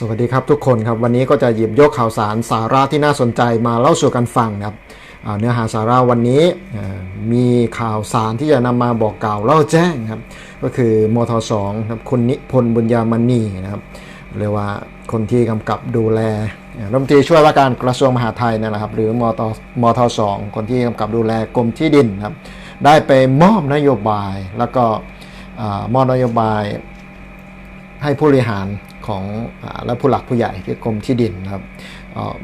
สวัสดีครับทุกคนครับวันนี้ก็จะหยิบยกข่าวสารสาระที่น่าสนใจมาเล่าสู่กันฟังนะครับเนื้อหาสาระวันนี้มีข่าวสารที่จะนำมาบอกกล่าวเล่าแจ้งครับก็คือมทสองครับคุณนิพนธ์บุญญามณีนะครับเรียกว่าคนที่กำกับดูแลอ่ารัฐมนตรีช่วยว่าการกระทรวงมหาดไทยนั่นแหละครับหรือมทมทสองคนที่กำกับดูแลกรมที่ดินครับได้ไปมอบนโยบายแล้วก็อมอบนโยบายให้ผู้บริหาร ของอและผู้หลักผู้ใหญ่ที่กรมที่ดินครับ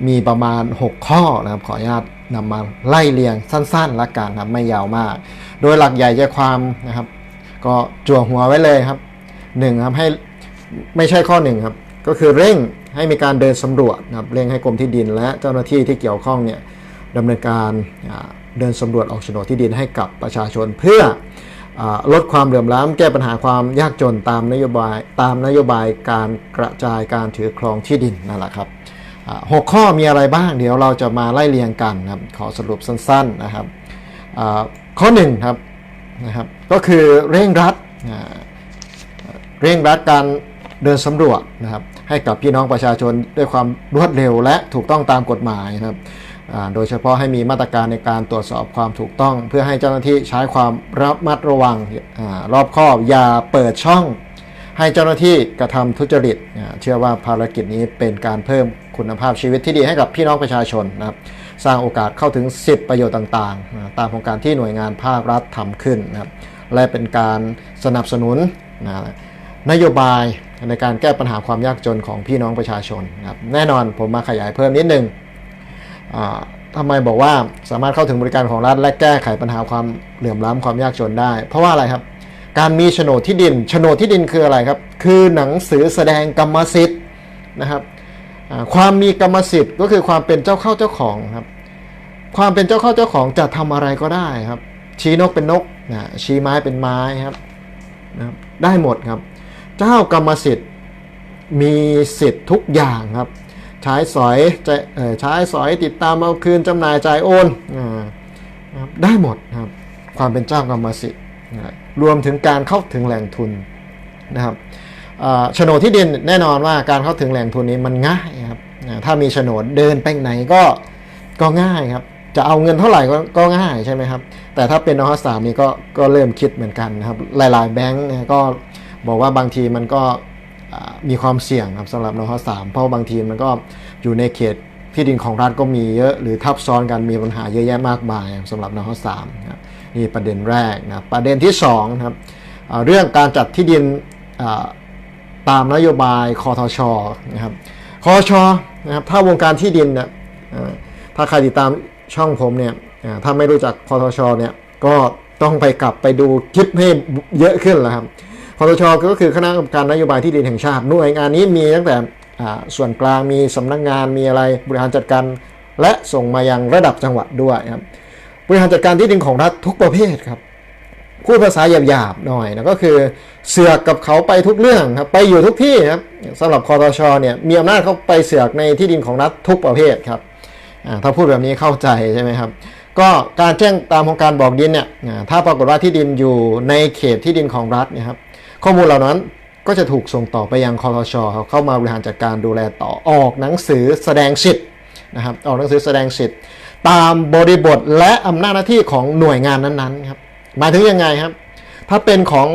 มีประมาณ 6 ข้อนะครับขออนุญาตนำมาไล่เรียงสั้นๆละกันครับไม่ยาวมาก โดยหลักใหญ่ใจความนะครับ ก็จั่วหัวไว้เลยครับหนึ่งครับให้ไม่ใช่ข้อหนึ่งครับก็คือเร่งให้มีการเดินสำรวจนะครับเร่งให้กรมที่ดิน และเจ้าหน้าที่ที่เกี่ยวข้องเนี่ยดำเนินการเดินสำรวจออกโฉนดที่ดินให้กับประชาชนเพื่อ ลดความเหลื่อมล้ำแก้ปัญหาความยากจนตามนโยบายตามนโยบายการกระจายการถือครองที่ดินนั่นแหละครับหกข้อมีอะไรบ้างเดี๋ยวเราจะมาไล่เรียงกันครับขอสรุปสั้นๆนะครับข้อหนึ่งครับนะครับก็คือเร่งรัดเร่งรัดการเดินสำรวจนะครับให้กับพี่น้องประชาชนด้วยความรวดเร็วและถูกต้องตามกฎหมายนะครับ โดยเฉพาะให้มีมาตรการในการตรวจสอบความถูกต้อง เพื่อให้เจ้าหน้าที่ใช้ความระมัดระวังอรอบคอบอย่าเปิดช่อง ให้เจ้าหน้าที่กระทำทุจริต เชื่อว่าภารกิจนี้เป็นการเพิ่มคุณภาพชีวิตที่ดีให้กับพี่น้องประชาชนนะครับสร้างโอกาสเข้าถึงสิทธิประโยชน์ต่างๆ ตามโครงการที่หน่วยงานภาครัฐทำขึ้นนะครับและเป็นการสนับสนุนนะนโยบายในการแก้ปัญหาความยากจนของพี่น้องประชาชนนะครับแน่นอนผมมาขยายเพิ่มนิดนึง อ่าทำไมบอกว่าสามารถเข้าถึงบริการของรัฐ และแก้ไขปัญหาความเหลื่อมล้ำความยากจนได้ เพราะว่าอะไรครับ การมีโฉนดที่ดินโฉนดที่ดินคืออะไรครับ คือหนังสือแสดงกรรมสิทธิ์นะครับความมีกรรมสิทธิ์ก็คือความเป็นเจ้าเข้าเจ้าของครับ ความเป็นเจ้าเข้าเจ้าของจะทำอะไรก็ได้ครับ ชี้นกเป็นนกนะชี้ไม้เป็นไม้ครับนะครับได้หมดครับ เจ้ากรรมสิทธิ์มีสิทธิ์ทุกอย่างครับ ใช้สอยจะใช้สอยติดตามเอาคืนจำหน่ายจ่ายโอนอได้หมดครับความเป็นเจ้ากรรมสิทธิ์นะครับรวมถึงการเข้าถึงแหล่งทุนนะครับโฉนดที่ดินแน่นอนว่าการเข้าถึงแหล่งทุนนี้มันง่ายครับถ้ามีโฉนดเดินไปไหนก็ก็ง่ายครับจะเอาเงินเท่าไหร่ก็ก็ง่ายใช่ไหมครับ แต่ถ้าเป็นนอสามนี่ก็ก็เริ่มคิดเหมือนกันนะครับ หลาย ๆ แบงก์ก็บอกว่าบางทีมันก็ มีความเสี่ยงครับสำหรับนอสามเพราะบางทีมันก็อยู่ในเขตที่ดินของรัฐก็มีเยอะหรือทับซ้อนกันมีปัญหาเยอะแยะมากมายสำหรับนอสามครับนี่ประเด็นแรกนะประเด็นที่สองนะครับเรื่องการจัดที่ดินตามนโยบายคอทชนะครับคอชนะครับถ้าวงการที่ดินเนี่ยถ้าใครติดตามช่องผมเนี่ยถ้าไม่รู้จักคอทชเนี่ยก็ต้องไปกลับไปดูคลิปให้เยอะขึ้นแล้วครับ คอทชก็คือคณะกรรมการนโยบายที่ดินแห่งชาติหน่วยงานนี้มีตั้งแต่ส่วนกลางมีสำนักงานมีอะไรบริหารจัดการและส่งมายังระดับจังหวัดด้วยครับบริหารจัดการที่ดินของรัฐทุกประเภทครับพูดภาษาหยาบๆหน่อยนะก็คือเสือกกับเขาไปทุกเรื่องครับไปอยู่ทุกที่ครับสำหรับคอทชเนี่ยมีอำนาจเข้าไปเสือกในที่ดินของรัฐทุกประเภทครับถ้าพูดแบบนี้เข้าใจใช่ไหมครับ ก็การแจ้งตามโครงการบอกดินเนี่ยถ้าปรากฏว่าที่ดินอยู่ในเขตที่ดินของรัฐเนี่ยครับ ข้อมูลเหล่านั้นก็จะถูกส่งต่อไปยังคอรชครับเข้ามาบริหารจัดการดูแลต่อออกหนังสือแสดงสิทธิ์นะครับออกหนังสือแสดงสิทธิ์ตามบริบทและอำนาจหน้าที่ของหน่วยงานนั้นๆครับหมายถึงยังไงครับ ถ้าเป็นของ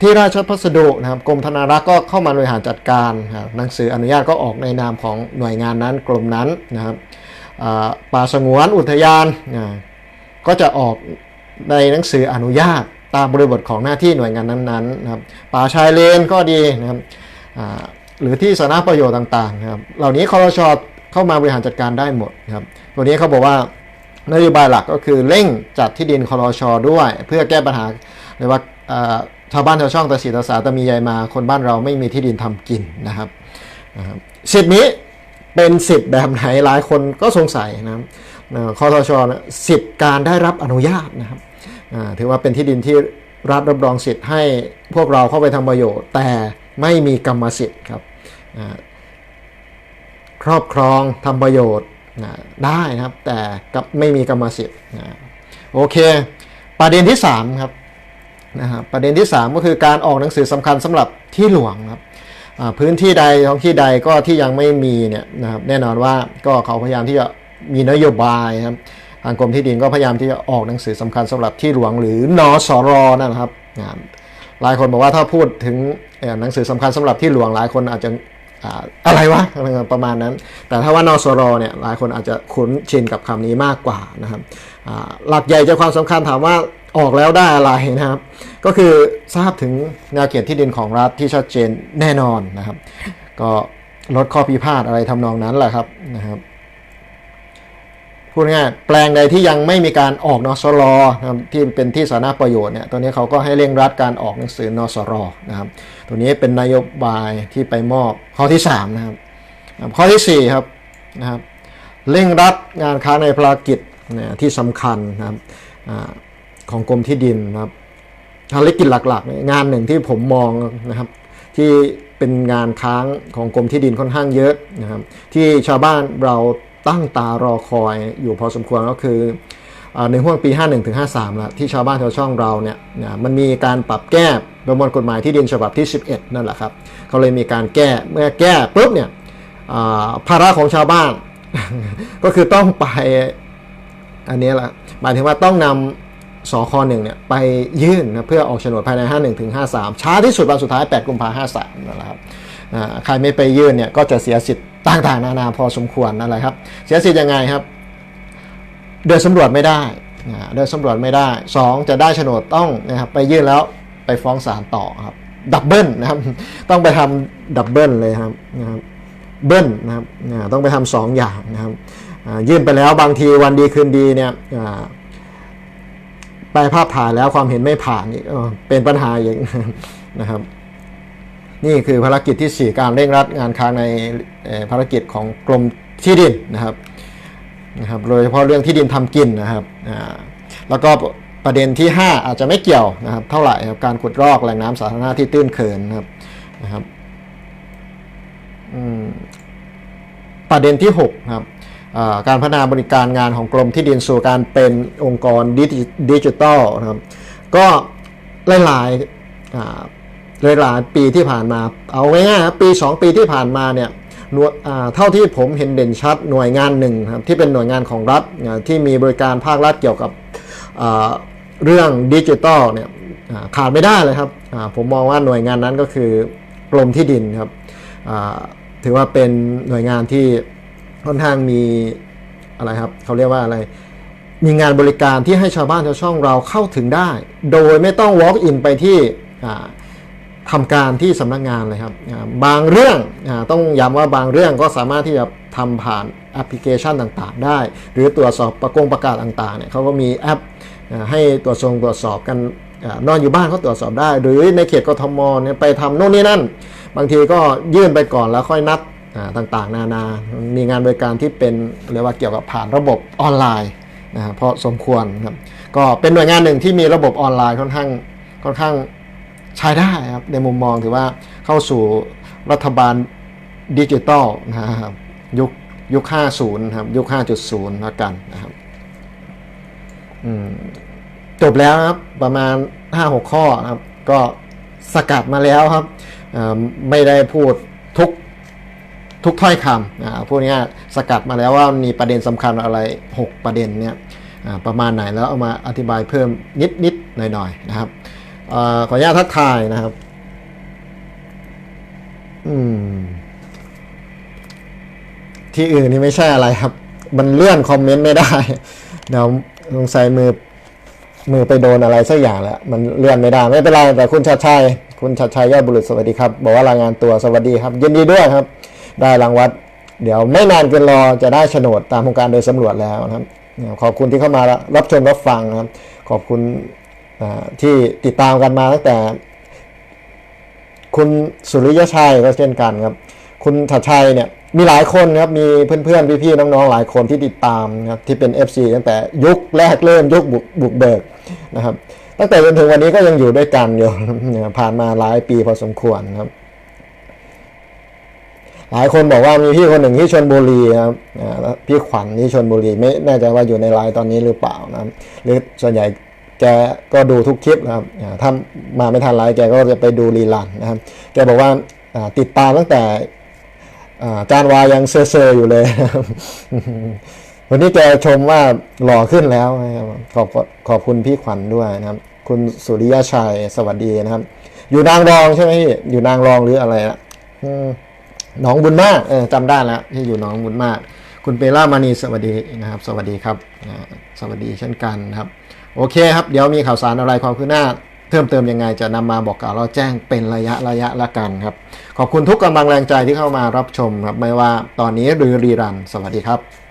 ที่ราชพัสดุนะครับกรมธนารักษ์ก็เข้ามาบริหารจัดการครับหนังสืออนุญาตก็ออกในนามของหน่วยงานนั้นกรมนั้นนะครับป่าสงวนอุทยานก็จะออกในหนังสืออนุญาต ตามบริบทของหน้าที่หน่วยงานนั้นๆนะครับป่าชายเลนก็ดีนะครับหรือที่สาธารณประโยชน์ต่างๆนะครับเหล่านี้คอรชเข้ามาบริหารจัดการได้หมดนะครับตัวนี้เขาบอกว่านโยบายหลักก็คือเร่งจัดที่ดินคอรชด้วย เพื่อแก้ปัญหาเลยกว่าชาวบ้านชาวช่องตาสีตาสาตามียายมาคนบ้านเราไม่มีที่ดินทำกินนะครับสิทธินี้เป็นสิทธิ์แบบไหนหลายคนก็สงสัยนะครับอ่าคอทชนะสิทธิ์การได้รับอนุญาตนะครับ ถือว่าเป็นที่ดินที่รัฐรับรองสิทธิ์ให้พวกเราเข้าไปทำประโยชน์ แต่ไม่มีกรรมสิทธิ์ครับครอบครองทำประโยชน์ได้นะครับ แต่กับไม่มีกรรมสิทธิ์โอเค ประเด็นที่3ครับนะฮะประเด็นที่ 3 ก็คือการออกหนังสือสำคัญสำหรับที่หลวงครับพื้นที่ใดท้องที่ใดก็ที่ยังไม่มีเนี่ยนะครับแน่นอนว่าก็เขาพยายามที่จะมีนโยบายครับ ทางกรมที่ดินก็พยายามที่จะออกหนังสือสำคัญสำหรับที่หลวงหรือนอสรนั่นะครับหลายคนบอกว่าถ้าพูดถึงหนังสือสำคัญสำหรับที่หลวงหลายคนอาจจะอ่าอะไรวะประมาณนั้น แต่ถ้าว่านสรเนี่ยหลายคนอาจจะคุ้นชินกับคำนี้มากกว่านะครับหลักใหญ่ใจความสำคัญถามว่าออกแล้วได้อะไรนะครับ ก็คือทราบถึงแนวเขตที่ดินของรัฐที่ชัดเจนแน่นอนนะครับ ก็ลดข้อพิพาทอะไรทำนองนั้นแหละครับนะครับ พูดง่ายแปลงใดที่ยังไม่มีการออกนสรนะครับที่เป็นที่สาธารณประโยชน์เนี่ยตัวนี้เขาก็ให้เร่งรัดการออกหนังสือนสรนะครับ ตัวนี้เป็นนโยบายที่ไปมอบข้อที่3นะครับข้อที่4ครับนะครับเร่งรัดงานค้าในภารกิจเนี่ยที่สำคัญนะครับอของกรมที่ดินนะครับภารกิจหลักๆ งานหนึ่งที่ผมมองนะครับที่เป็นงานค้างของกรมที่ดินค่อนข้างเยอะนะครับที่ชาวบ้านเรา ตั้งตารอคอยอยู่พอสมควรก็คือในห่วงปี 51ถึง53ล้วที่ชาวบ้านชาวช่องเราเนี่ยมันมีการปรับแก้ประมวลกฎหมายที่ดินฉบับที่ 11 นั่นแหละครับเขาเลยมีการแก้เมื่อแก้ปุ๊บเนี่ยภาระของชาวบ้าน ก็คือต้องไปอันนี้แหละหมายถึงว่าต้องนำสคหนึ่งเนี่ยไปยื่นนะเพื่อออกโฉนดภายใน 51ถึง53ช้าที่สุดวันสุดท้าย 8 กุมภาพันธ์53นั่นแหละครับใครไม่ไปยื่นเนี่ยก็จะเสียสิทธิ์ ต่างๆ นานาพอสมควรนั่นแหละครับ เสียสิทธิ์ยังไงครับ เดินสำรวจไม่ได้เดินสำรวจไม่ได้ 2 จะได้โฉนดต้องนะครับไปยื่นแล้วไปฟ้องศาลต่อครับดับเบิลนะครับ ต้องไปทำดับเบิลเลยครับนะครับเบิลนะครับต้องไปทำสองอย่างนะครับยื่นไปแล้วบางทีวันดีคืนดีเนี่ยไปภาพถ่ายแล้วความเห็นไม่ผ่านนี่เป็นปัญหาอย่างนะครับ นี่คือภารกิจที่ 4 การเร่งรัดงานค้างในภารกิจของกรมที่ดินนะครับนะครับโดยเฉพาะเรื่องที่ดินทำกินนะครับแล้วก็ประเด็นที่ 5 อาจจะไม่เกี่ยวนะครับเท่าไหร่ครับการขุดรอกแหล่งน้ำสาธารณะที่ตื้นเขินนะครับนะครับประเด็นที่6ครับการพัฒนาบริการงานของกรมที่ดินสู่การเป็นองค์กรดิจิทัลนะครับก็หลายๆอ่า หลายปีที่ผ่านมา เอาง่ายๆครับปี 2 ปีที่ผ่านมาเนี่ยเท่าที่ผมเห็นเด่นชัดหน่วยงานหนึ่งครับที่เป็นหน่วยงานของรัฐที่มีบริการภาครัฐเกี่ยวกับเรื่องดิจิทัลเนี่ยขาดไม่ได้เลยครับผมมองว่าหน่วยงานนั้นก็คือกรมที่ดินครับถือว่าเป็นหน่วยงานที่ค่อนข้างมีอะไรครับเขาเรียกว่าอะไรมีงานบริการที่ให้ชาวบ้านชาวช่องเราเข้าถึงได้ โดยไม่ต้อง walk in ไปที่ อ่าทำการที่สำนักงานเลยครับบางเรื่องต้องย้ำว่าบางเรื่องก็สามารถที่จะทำผ่านแอปพลิเคชันต่างๆ ได้ หรือตรวจสอบประกงประกาศต่างๆเนี่ยเขาก็มีแอปให้ตรวจสอบตรวจสอบกันนอนอยู่บ้านก็ตรวจสอบได้ หรือในเขตกทมเนี่ยไปทำโน่นนี่นั่น บางทีก็ยื่นไปก่อนแล้วค่อยนัดต่างๆ นานา มีงานบริการที่เป็นเรียกว่าเกี่ยวกับผ่านระบบออนไลน์นะเพราะสมควรครับก็เป็นหน่วยงานหนึ่งที่มีระบบออนไลน์ค่อนข้างค่อนข้าง ใช้ได้ครับในมุมมองถือว่าเข้าสู่รัฐบาลดิจิตอลนะครับยุคยุค 50นะครับ ยุค 5.0แล้วกันนะครับจบแล้วครับประมาณ 5-6 ข้อครับ ก็สกัดมาแล้วครับ ไม่ได้พูดทุกทุกถ้อยคำอ่าพูดง่ายสกัดมาแล้วว่ามีประเด็นสำคัญอะไร 6 ประเด็นเนี่ยประมาณไหนแล้วเอามาอธิบายเพิ่มนิดนิดๆหน่อยหน่อยๆนะครับ อขออนุญาตทักทายนะครับ อืม ที่อื่นนี่ไม่ใช่อะไรครับ มันเลื่อนคอมเมนต์ไม่ได้ เดี๋ยวสงสัยมือมือไปโดนอะไรสักอย่างแล้ว มันเลื่อนไม่ได้ ไม่เป็นไร แต่คุณชัดชัย คุณชัดชัยยอดบุรุษสวัสดีครับ บอกว่ารายงานตัวสวัสดีครับ ยินดีด้วยครับ ได้รางวัลเดี๋ยวไม่นานเกินรอจะได้โฉนดตามโครงการโดยสำรวจแล้วนะครับ ขอบคุณที่เข้ามารับชมรับฟังนะครับ ขอบคุณ ที่ติดตามกันมาตั้งแต่ คุณสุริยชัยก็เช่นกันครับ คุณชัดชัยเนี่ยมีหลายคนครับมีเพื่อนๆ พี่ๆ น้องๆ หลายคนที่ติดตามครับที่เป็น FC ตั้งแต่ยุคแรกเริ่มยุคบุกบุกเบิกนะครับ ตั้งแต่จนถึงวันนี้ก็ยังอยู่ด้วยกันอยู่ผ่านมาหลายปีพอสมควรครับ หลายคนบอกว่ามีพี่คนหนึ่งที่ชนบุรีครับแล้วพี่ขวัญที่ชนบุรีไม่แน่ใจว่าอยู่ในไลน์ตอนนี้หรือเปล่านะหรือส่วนใหญ่ แกก็ดูทุกคลิปนะครับอ่าถ้ามาไม่ทันไลน์แกก็จะไปดูรีลันนะครับ แกบอกว่าติดตามตั้งแต่อ่าอาจารย์วายังเซอร์ๆอยู่เลยวันนี้แกชมว่าหล่อขึ้นแล้วนะครับขอบขอบคุณพี่ขวัญด้วยนะครับ คุณสุริยชัยสวัสดีนะครับ อยู่นางรองใช่ไหมพี่อยู่นางรองหรืออะไรนะอืมหนองบุญมากเออจำได้แล้วที่อยู่หนองบุญมาก คุณเปล่ามานีสวัสดีนะครับ สวัสดีครับ สวัสดีเช่นกันนะครับ โอเคครับ เดี๋ยวมีข่าวสารอะไรความคืบหน้าเพิ่มเติมยังไงจะนำมาบอกกล่าวเราแจ้งเป็นระยะระยะละกันครับ ขอบคุณทุกกำลังแรงใจที่เข้ามารับชมครับ ไม่ว่าตอนนี้หรือรีรัน สวัสดีครับ